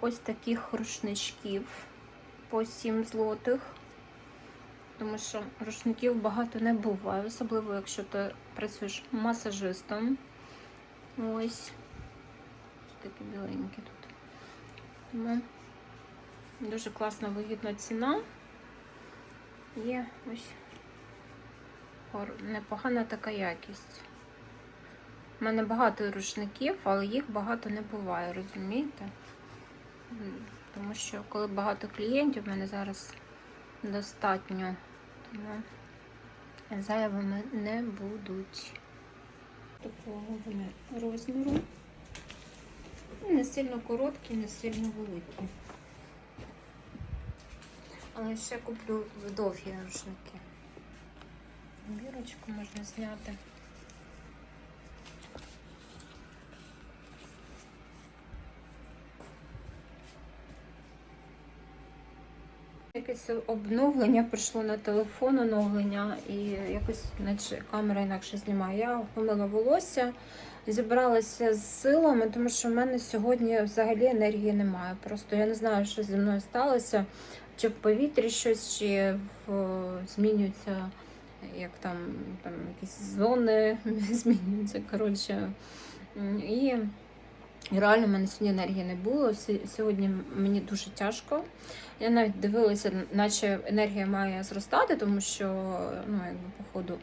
Ось таких рушничків по 7 злотих. Тому що рушників багато не буває, особливо якщо ти працюєш масажистом. Ось. Такі біленькі тут. Тому дуже класна вигідна ціна. Є ось непогана така якість. У мене багато рушників, але їх багато не буває, розумієте? Тому що коли багато клієнтів, в мене зараз достатньо, тому зайвими не будуть. Такого вони розміру. Ну, Не сильно короткі, не сильно великі. Але ще куплю довгі рушники. Бірочку можна зняти. Якесь обновлення прийшло на телефон, оновлення, і якось наче камера інакше знімає. Я помила волосся, зібралася з силами, тому що в мене сьогодні взагалі енергії немає. Просто я не знаю, що зі мною сталося, чи в повітрі щось, чи в, змінюється, як там, там якісь зони змінюються. Коротше. І реально в мене сьогодні енергії не було. Сьогодні мені дуже тяжко. Я навіть дивилася, наче енергія має зростати, тому що, ну, якби, походу.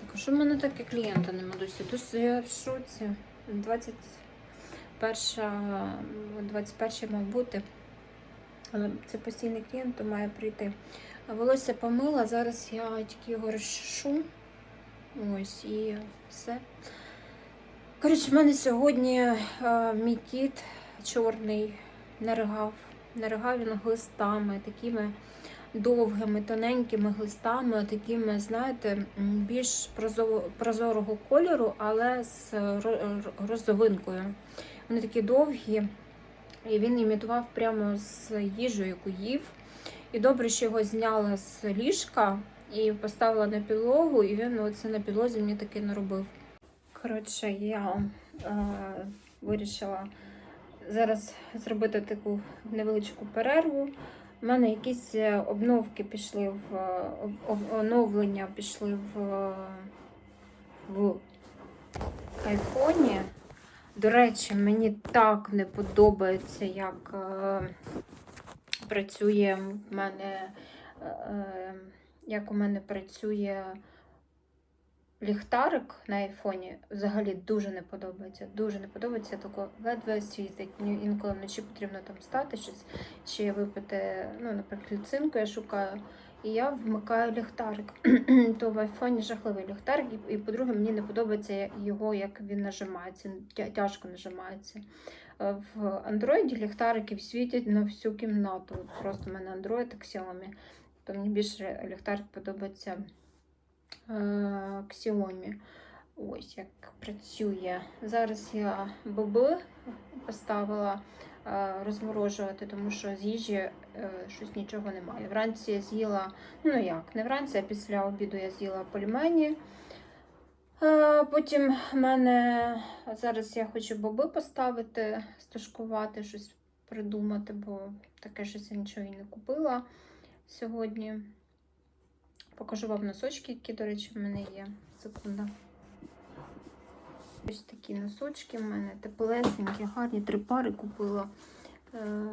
Так, що в мене таке клієнта нема досі? Досі я в шоці. 21, 21 мав бути. Але це постійний клієнт, то має прийти. Волосся помила, зараз я тільки його розчешу. Ось і все. Коротше, в мене сьогодні е, мій кіт чорний не ригав. Не ригав він глистами, такими довгими, тоненькими глистами, такими, знаєте, більш прозо- прозорого кольору, але з ро- ро- розовинкою. Вони такі довгі, і він імітував прямо з їжею, яку їв. І добре, що його зняла з ліжка і поставила на підлогу, і він оце на підлозі мені таки наробив. Коротше, я е, вирішила зараз зробити таку невеличку перерву. У мене якісь е, обновки пішли в е, оновлення пішли в, е, в айфоні. До речі, мені так не подобається, як е, працює в мене, е, як у мене працює ліхтарик на айфоні взагалі дуже не подобається. Дуже не подобається, тако ледве світить. Інколи вночі потрібно там стати щось, чи випити, ну, наприклад, цинку я шукаю. І я вмикаю ліхтарик. То в айфоні жахливий ліхтарик, і, і по-друге, мені не подобається його, як він нажимається, тяжко нажимається. Е, В андроїді ліхтарики світять на всю кімнату. Просто в мене Android так Xiaomi. То мені більше ліхтарик подобається е, Xiaomi. Ось як працює. Зараз я боби поставила е, розморожувати, тому що з їжі е, щось нічого немає. Вранці я з'їла, ну як, не вранці, а після обіду я з'їла пельмені. Потім в мене зараз я хочу боби поставити, стушкувати, щось придумати, бо таке щось я нічого і не купила сьогодні. Покажу вам носочки, які, до речі, в мене є. Секунда. Ось такі носочки в мене теплесенькі, гарні. Три пари купила е,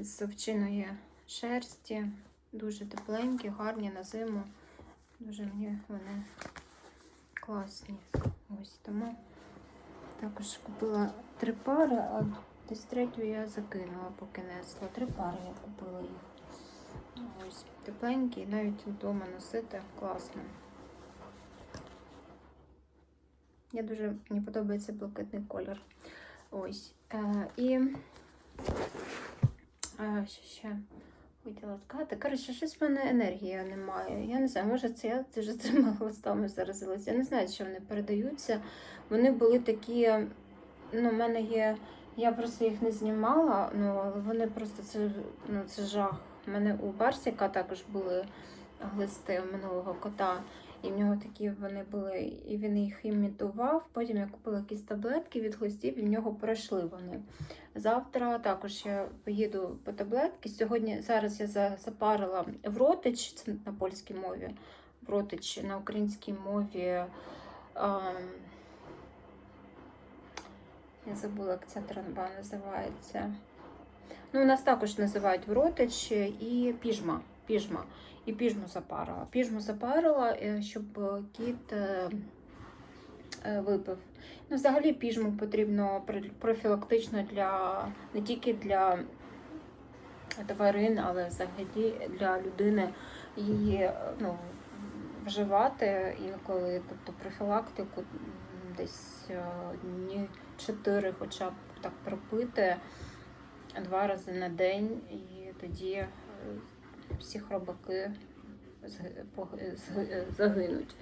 з овчиної шерсті. Дуже тепленькі, гарні на зиму. Дуже мені вони класні. Ось тому також купила три пари, а десь третю я закинула, поки несла. Три пари я купила їх. Ось тепленькі, навіть вдома носити класно. Я дуже мені подобається блакитний колір. Ось. Е, і е, що ще хотіла сказати. Коротше, щось в мене енергії немає. Я не знаю, може це я це вже цими листами заразилася. Я не знаю, що вони передаються. Вони були такі, ну, в мене є. Я просто їх не знімала, ну але вони просто це, ну, це жах. У мене у Барсіка також були глисти минулого кота. І в нього такі вони були, і він їх імітував. Потім я купила якісь таблетки від глистів, і в нього пройшли вони. Завтра також я поїду по таблетки. Сьогодні зараз я за- запарила вротич, це на польській мові. Вротич на українській мові. ам, я забула, як ця транба називається. Ну, нас також називають вротич і піжма. піжма. І піжму запарила. Піжму запарила, е, щоб е, кіт е, випив. Ну, взагалі піжму потрібно пр- профілактично для не тільки для тварин, але взагалі для людини її ну, вживати інколи, тобто профілактику десь дні 4 хоча б так пропити два рази на день, і тоді е, всі хробаки зги- загинуть.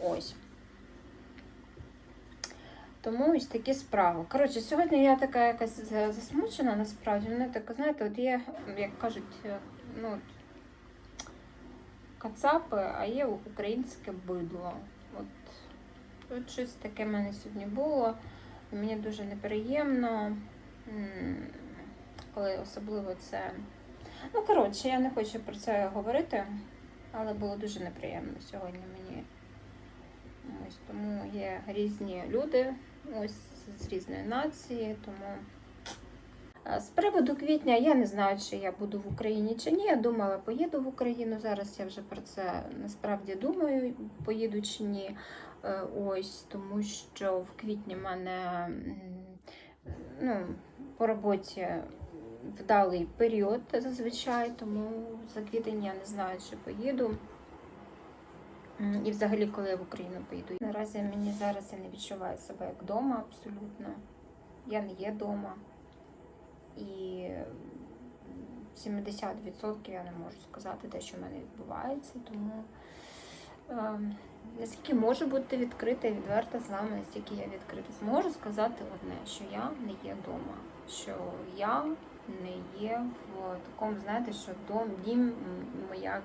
Ось. Тому ось такі справи. Коротше, сьогодні я така якась засмучена, насправді. Мене така, знаєте, от є, як кажуть, е, ну, кацапи, а є українське бидло. От, от щось таке в мене сьогодні було. Мені дуже неприємно, коли особливо це. Ну, коротше, я не хочу про це говорити, але було дуже неприємно сьогодні мені. Ось тому є різні люди, ось з різної нації, тому. З приводу квітня я не знаю, чи я буду в Україні чи ні. Я думала, поїду в Україну. Зараз я вже про це насправді думаю, поїду чи ні. Е, Ось тому, що в квітні в мене ну, по роботі вдалий період зазвичай, тому за квітень я не знаю, чи поїду. І взагалі, коли я в Україну поїду. Наразі мені зараз я не відчуваю себе як вдома абсолютно. Я не є вдома. І 70% я не можу сказати те, що в мене відбувається. Тому е, наскільки можу бути відкрита і відверта з вами, настільки я відкрита. Зможу сказати одне, що я не є вдома, що я не є в такому, знаєте, що дом, дім м, моя,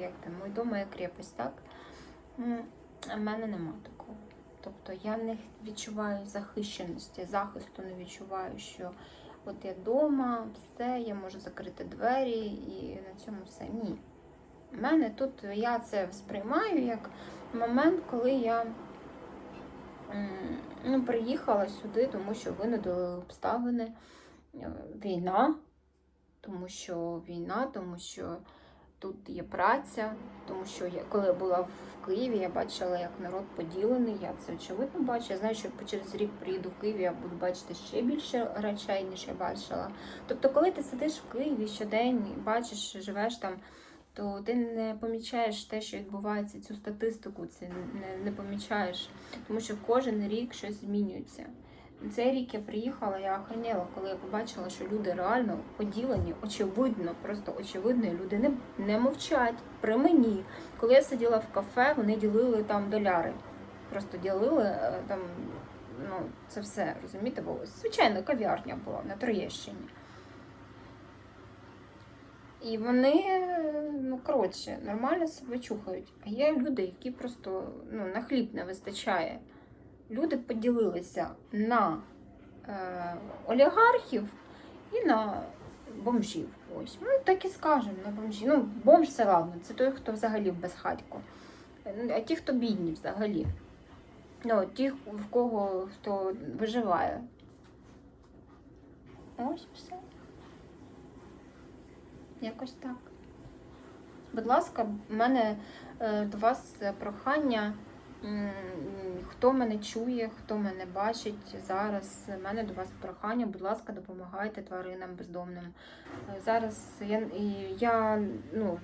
як там, мій дом, моя крепость, так? А в мене нема такого. Тобто я не відчуваю захищеності, захисту не відчуваю, що от я вдома, все, я можу закрити двері і на цьому все. Ні. У мене тут я це сприймаю як момент, коли я ну, приїхала сюди, тому що винудили обставини. Е, Війна, тому що війна, тому що тут є праця, тому що я, коли я була в Києві, я бачила, як народ поділений. Я це очевидно бачу. Я знаю, що через рік приїду в Київ, я буду бачити ще більше речей, ніж я бачила. Тобто, коли ти сидиш в Києві щодень і бачиш, живеш там, то ти не помічаєш те, що відбувається, цю статистику, це не, не помічаєш, тому що кожен рік щось змінюється. Цей рік я приїхала, я охренела, коли я побачила, що люди реально поділені, очевидно, просто очевидно, люди не, не мовчать при мені. Коли я сиділа в кафе, вони ділили там доляри. Просто ділили е, там, ну, це все, розумієте, бо звичайно кав'ярня була на Троєщині. І вони, ну коротше, нормально себе чухають. А є люди, які просто ну, на хліб не вистачає. Люди поділилися на е, олігархів і на бомжів. Ось. Ну, так і скажемо, на бомжів. Ну, бомж це ладно, це той, хто взагалі в безхатьку. А ті, хто бідні взагалі. Ну, ті, в кого хто виживає. Ось все. Якось так. Будь ласка, в мене е, до вас прохання. Хто мене чує, хто мене бачить зараз, в мене до вас прохання, будь ласка, допомагайте тваринам бездомним. Е, Зараз я, я ну,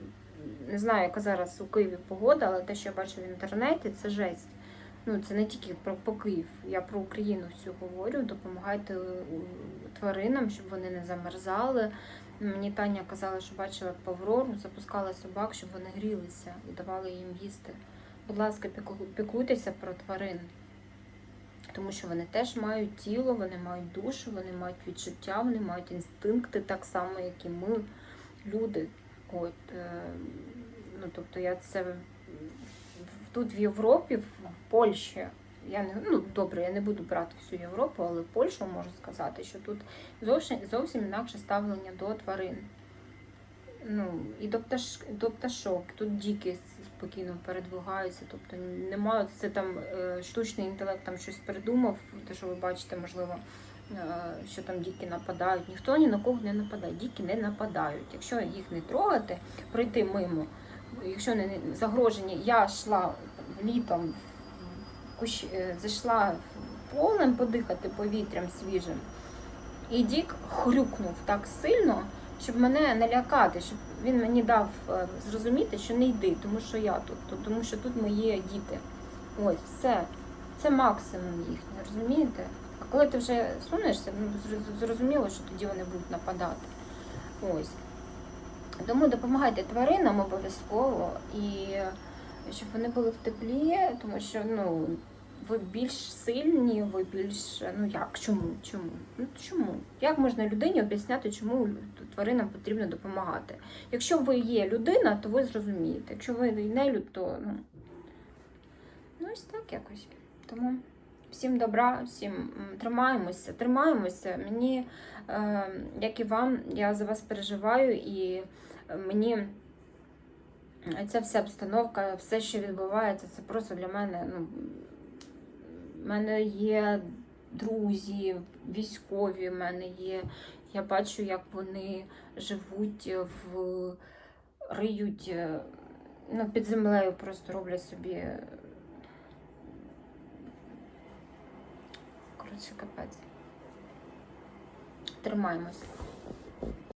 не знаю, яка зараз у Києві погода, але те, що я бачу в інтернеті, це жесть. Ну, це не тільки про, по Київ, я про Україну всю говорю. Допомагайте е, тваринам, щоб вони не замерзали. Мені Таня казала, що бачила як Паврору, запускала собак, щоб вони грілися і давали їм їсти. Будь ласка, піклуйтеся про тварин, тому що вони теж мають тіло, вони мають душу, вони мають відчуття, вони мають інстинкти так само, як і ми, люди. От, е, ну, тобто я це тут в Європі, в Польщі, я не ну добре, я не буду брати всю Європу, але Польщу можу сказати, що тут зовсім зовсім інакше ставлення до тварин. Ну, і до, пташ, до пташок. Тут діки спокійно передвигаються, тобто немає це там е, штучний інтелект там щось придумав, те, що ви бачите, можливо, е, що там діки нападають. Ніхто ні на кого не нападає. Діки не нападають. Якщо їх не трогати, пройти мимо, якщо не загрожені, я йшла літом в кущ, е, зайшла полем подихати повітрям свіжим. І Дік хрюкнув так сильно, щоб мене не лякати, щоб він мені дав е, зрозуміти, що не йди, тому що я тут, тому що тут мої діти. Ось, все. Це максимум їхній, розумієте? А коли ти вже сунешся, ну зрозуміло, що тоді вони будуть нападати. Ось. Тому допомагайте тваринам обов'язково і щоб вони були в теплі, тому що ну, ви більш сильні, ви більш. Ну як? Чому? Чому? Ну чому? Як можна людині об'ясняти, чому тваринам потрібно допомагати? Якщо ви є людина, то ви зрозумієте. Якщо ви не люд, то ну, ну ось так якось. Тому всім добра, всім тримаємося, тримаємося. Мені, е, як і вам, я за вас переживаю і е, мені. Ця вся обстановка, все, що відбувається, це просто для мене. Ну, в мене є друзі, військові, в мене є. Я бачу, як вони живуть в риють е, ну, під землею, просто роблять собі. Коротше, капець. Тримаємось.